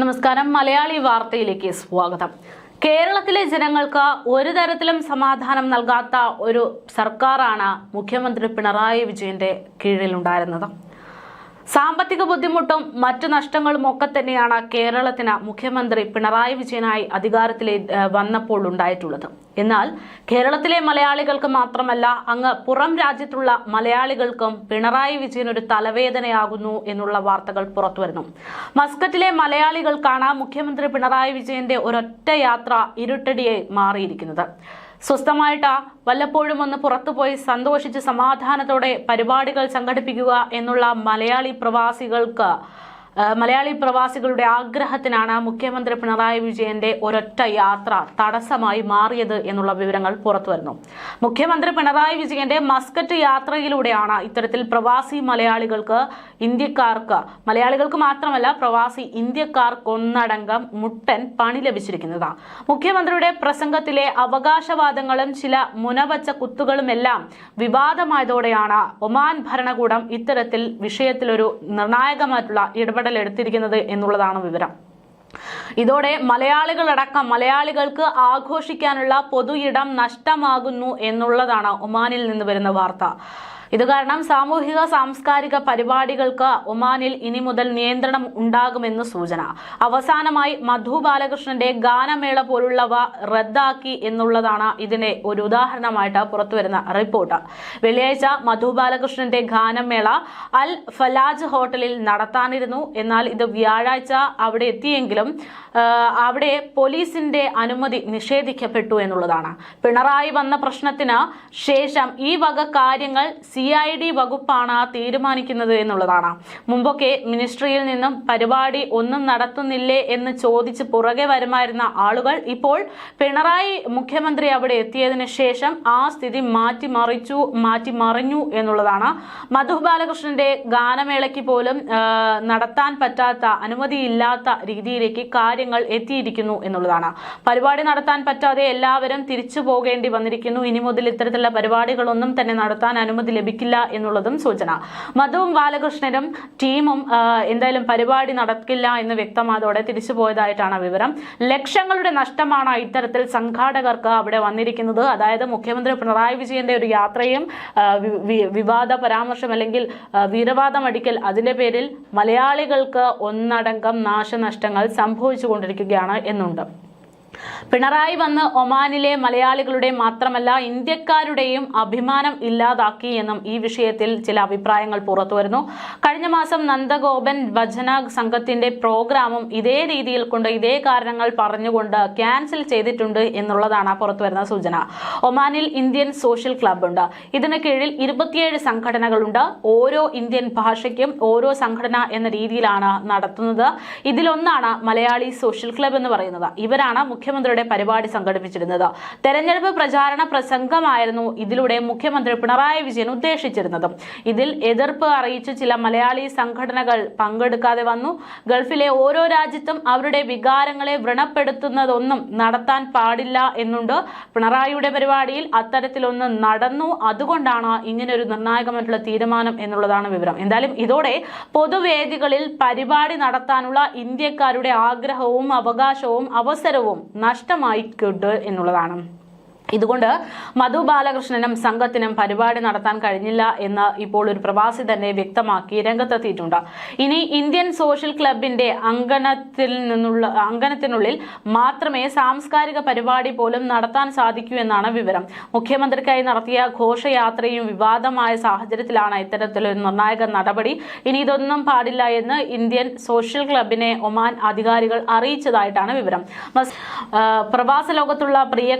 നമസ്കാരം. മലയാളി വാർത്തയിലേക്ക് സ്വാഗതം. കേരളത്തിലെ ജനങ്ങൾക്ക് ഒരു തരത്തിലും സമാധാനം നൽകാത്ത ഒരു സർക്കാരാണ് മുഖ്യമന്ത്രി പിണറായി വിജയന്റെ കീഴിലുണ്ടായിരുന്നത്. സാമ്പത്തിക ബുദ്ധിമുട്ടും മറ്റു നഷ്ടങ്ങളും ഒക്കെ തന്നെയാണ് കേരളത്തിന് മുഖ്യമന്ത്രി പിണറായി വിജയനായി അധികാരത്തിലെ വന്നപ്പോൾ ഉണ്ടായിട്ടുള്ളത്. എന്നാൽ കേരളത്തിലെ മലയാളികൾക്ക് മാത്രമല്ല അങ്ങ് പുറം രാജ്യത്തുള്ള മലയാളികൾക്കും പിണറായി വിജയൻ ഒരു തലവേദനയാകുന്നു എന്നുള്ള വാർത്തകൾ പുറത്തുവരുന്നു മസ്കറ്റിലെ മലയാളികൾക്കാണ് മുഖ്യമന്ത്രി പിണറായി വിജയന്റെ ഒരൊറ്റ യാത്ര ഇരുട്ടടിയായി മാറിയിരിക്കുന്നത്. സ്വസ്ഥമായിട്ട് വല്ലപ്പോഴും ഒന്ന് പുറത്തുപോയി സന്തോഷിച്ച് സമാധാനത്തോടെ പരിപാടികൾ സംഘടിപ്പിക്കുക എന്നുള്ള മലയാളി പ്രവാസികൾക്ക് മലയാളി പ്രവാസികളുടെ ആഗ്രഹത്തിനാണ് മുഖ്യമന്ത്രി പിണറായി വിജയന്റെ ഒരൊറ്റ യാത്ര തടസ്സമായി മാറിയത് എന്നുള്ള വിവരങ്ങൾ പുറത്തുവരുന്നു മുഖ്യമന്ത്രി പിണറായി വിജയന്റെ മസ്കറ്റ് യാത്രയിലൂടെയാണ് ഇത്തരത്തിൽ പ്രവാസി മലയാളികൾക്ക് ഇന്ത്യക്കാർക്ക് മലയാളികൾക്ക് മാത്രമല്ല പ്രവാസി ഇന്ത്യക്കാർക്ക് ഒന്നടങ്കം മുട്ടൻ പണി ലഭിച്ചിരിക്കുന്നത്. മുഖ്യമന്ത്രിയുടെ പ്രസംഗത്തിലെ അവകാശവാദങ്ങളും ചില മുനവച്ച കുത്തുകളുമെല്ലാം വിവാദമായതോടെയാണ് ഒമാൻ ഭരണകൂടം ഇത്തരത്തിൽ വിഷയത്തിലൊരു നിർണായകമായിട്ടുള്ള ഇടപെടൽ എടുത്തിരിക്കുന്നത് എന്നുള്ളതാണ് വിവരം. ഇതോടെ മലയാളികളടക്കം മലയാളികൾക്ക് ആഘോഷിക്കാനുള്ള പൊതു ഇടം നഷ്ടമാകുന്നു എന്നുള്ളതാണ് ഒമാനിൽ നിന്ന് വരുന്ന വാർത്ത. ഇത് കാരണം സാമൂഹിക സാംസ്കാരിക പരിപാടികൾക്ക് ഒമാനിൽ ഇനി മുതൽ നിയന്ത്രണം ഉണ്ടാകുമെന്ന് സൂചന. അവസാനമായി മധു ബാലകൃഷ്ണന്റെ ഗാനമേള പോലുള്ളവ റദ്ദാക്കി എന്നുള്ളതാണ് ഇതിനെ ഒരു ഉദാഹരണമായിട്ട് പുറത്തുവരുന്ന റിപ്പോർട്ട്. വെള്ളിയാഴ്ച മധു ബാലകൃഷ്ണന്റെ ഗാനമേള അൽ ഫലാജ് ഹോട്ടലിൽ നടത്താനിരുന്നു. എന്നാൽ ഇത് വ്യാഴാഴ്ച അവിടെ എത്തിയെങ്കിലും അവിടെ പോലീസിന്റെ അനുമതി നിഷേധിക്കപ്പെട്ടു എന്നുള്ളതാണ്. പിണറായി വന്ന പ്രശ്നത്തിന് ശേഷം ഈ വക കാര്യങ്ങൾ ഐ ഡി വകുപ്പാണ് തീരുമാനിക്കുന്നത് എന്നുള്ളതാണ്. മുമ്പൊക്കെ മിനിസ്ട്രിയിൽ നിന്നും പരിപാടി ഒന്നും നടത്തുന്നില്ലേ എന്ന് ചോദിച്ച് പുറകെ വരുമായിരുന്ന ആളുകൾ ഇപ്പോൾ പിണറായി മുഖ്യമന്ത്രി അവിടെ എത്തിയതിനു ശേഷം ആ സ്ഥിതി മാറ്റിമറിച്ചു മാറ്റിമറിഞ്ഞു എന്നുള്ളതാണ്. മധു ബാലകൃഷ്ണന്റെ ഗാനമേളയ്ക്ക് പോലും നടത്താൻ പറ്റാത്ത അനുമതിയില്ലാത്ത രീതിയിലേക്ക് കാര്യങ്ങൾ എത്തിയിരിക്കുന്നു എന്നുള്ളതാണ്. പരിപാടി നടത്താൻ പറ്റാതെ എല്ലാവരും തിരിച്ചു പോകേണ്ടി വന്നിരിക്കുന്നു. ഇനി മുതൽ ഇത്തരത്തിലുള്ള പരിപാടികളൊന്നും തന്നെ നടത്താൻ അനുമതി ലഭിക്കില്ല എന്നുള്ളതും സൂചന. മധുവും ബാലകൃഷ്ണനും ടീമും എന്തായാലും പരിപാടി നടക്കില്ല എന്ന് വ്യക്തമായതോടെ തിരിച്ചു പോയതായിട്ടാണ് വിവരം. ലക്ഷങ്ങളുടെ നഷ്ടമാണ് ഇത്തരത്തിൽ സംഘാടകർക്ക് അവിടെ വന്നിരിക്കുന്നത്. അതായത് മുഖ്യമന്ത്രി പിണറായി വിജയന്റെ ഒരു യാത്രയും വിവാദ പരാമർശം അല്ലെങ്കിൽ വീരവാദം അടിക്കൽ അതിന്റെ പേരിൽ മലയാളികൾക്ക് ഒന്നടങ്കം നാശനഷ്ടങ്ങൾ സംഭവിച്ചുകൊണ്ടിരിക്കുകയാണ് എന്നുണ്ട്. പിണറായി വന്ന് ഒമാനിലെ മലയാളികളുടെ മാത്രമല്ല ഇന്ത്യക്കാരുടെയും അഭിമാനം ഇല്ലാതാക്കി എന്നും ഈ വിഷയത്തിൽ ചില അഭിപ്രായങ്ങൾ പുറത്തുവരുന്നു കഴിഞ്ഞ മാസം നന്ദഗോപൻ ഭജന സംഘത്തിന്റെ പ്രോഗ്രാമും ഇതേ രീതിയിൽ കൊണ്ട് ഇതേ കാരണങ്ങൾ പറഞ്ഞുകൊണ്ട് ക്യാൻസൽ ചെയ്തിട്ടുണ്ട് എന്നുള്ളതാണ് പുറത്തുവരുന്ന സൂചന. ഒമാനിൽ ഇന്ത്യൻ സോഷ്യൽ ക്ലബ് ഉണ്ട് ഇതിന് കീഴിൽ ഇരുപത്തിയേഴ് സംഘടനകളുണ്ട്. ഓരോ ഇന്ത്യൻ ഭാഷയ്ക്കും ഓരോ സംഘടന എന്ന രീതിയിലാണ് നടത്തുന്നത്. ഇതിലൊന്നാണ് മലയാളി സോഷ്യൽ ക്ലബ് എന്ന് പറയുന്നത്. ഇവരാണ് മുഖ്യമന്ത്രിയുടെ പരിപാടി സംഘടിപ്പിച്ചിരുന്നത്. തെരഞ്ഞെടുപ്പ് പ്രചാരണ പ്രസംഗമായിരുന്നു ഇതിലൂടെ മുഖ്യമന്ത്രി പിണറായി വിജയൻ ഉദ്ദേശിച്ചിരുന്നത്. ഇതിൽ എതിർപ്പ് അറിയിച്ച് ചില മലയാളി സംഘടനകൾ പങ്കെടുക്കാതെ വന്നു. ഗൾഫിലെ ഓരോ രാജ്യത്തും അവരുടെ വികാരങ്ങളെ വ്രണപ്പെടുത്തുന്നതൊന്നും നടത്താൻ പാടില്ല എന്നുണ്ട് പിണറായിയുടെ പരിപാടിയിൽ. അത്തരത്തിലൊന്ന് നടന്നു. അതുകൊണ്ടാണ് ഇങ്ങനൊരു നിർണായകമായിട്ടുള്ള തീരുമാനം എന്നുള്ളതാണ് വിവരം. എന്തായാലും ഇതോടെ പൊതുവേദികളിൽ പരിപാടി നടത്താനുള്ള ഇന്ത്യക്കാരുടെ ആഗ്രഹവും അവകാശവും അവസരവും നഷ്ടമായിക്കൊണ്ട് എന്നുള്ളതാണ്. ഇതുകൊണ്ട് മധു ബാലകൃഷ്ണനും സംഘത്തിനും പരിപാടി നടത്താൻ കഴിഞ്ഞില്ല എന്ന് ഇപ്പോൾ ഒരു പ്രവാസി തന്നെ വ്യക്തമാക്കി രംഗത്തെത്തിയിട്ടുണ്ട്. ഇനി ഇന്ത്യൻ സോഷ്യൽ ക്ലബിന്റെ അങ്കണത്തിൽ നിന്നുള്ള അങ്കണത്തിനുള്ളിൽ മാത്രമേ സാംസ്കാരിക പരിപാടി പോലും നടത്താൻ സാധിക്കൂ എന്നാണ് വിവരം. മുഖ്യമന്ത്രിക്കായി നടത്തിയ ഘോഷയാത്രയും വിവാദമായ സാഹചര്യത്തിലാണ് ഇത്തരത്തിലൊരു നിർണായക നടപടി. ഇനി ഇതൊന്നും പാടില്ല എന്ന് ഇന്ത്യൻ സോഷ്യൽ ക്ലബിനെ ഒമാൻ അധികാരികൾ അറിയിച്ചതായിട്ടാണ് വിവരം. പ്രവാസ ലോകത്തുള്ള പ്രിയ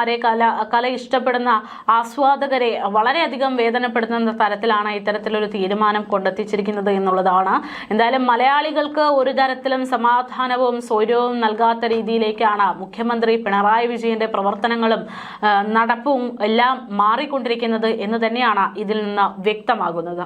കലാകാരന്മാരെ കല കല ഇഷ്ടപ്പെടുന്ന ആസ്വാദകരെ വളരെയധികം വേദനപ്പെടുന്ന തരത്തിലാണ് ഇത്തരത്തിലൊരു തീരുമാനം കൊണ്ടെത്തിച്ചിരിക്കുന്നത് എന്നുള്ളതാണ്. എന്തായാലും മലയാളികൾക്ക് ഒരു തരത്തിലും സമാധാനവും സ്വൈര്യവും നൽകാത്ത രീതിയിലേക്കാണ് മുഖ്യമന്ത്രി പിണറായി വിജയന്റെ പ്രവർത്തനങ്ങളും നടപ്പും എല്ലാം മാറിക്കൊണ്ടിരിക്കുന്നത് എന്ന് തന്നെയാണ് ഇതിൽ നിന്ന് വ്യക്തമാകുന്നത്.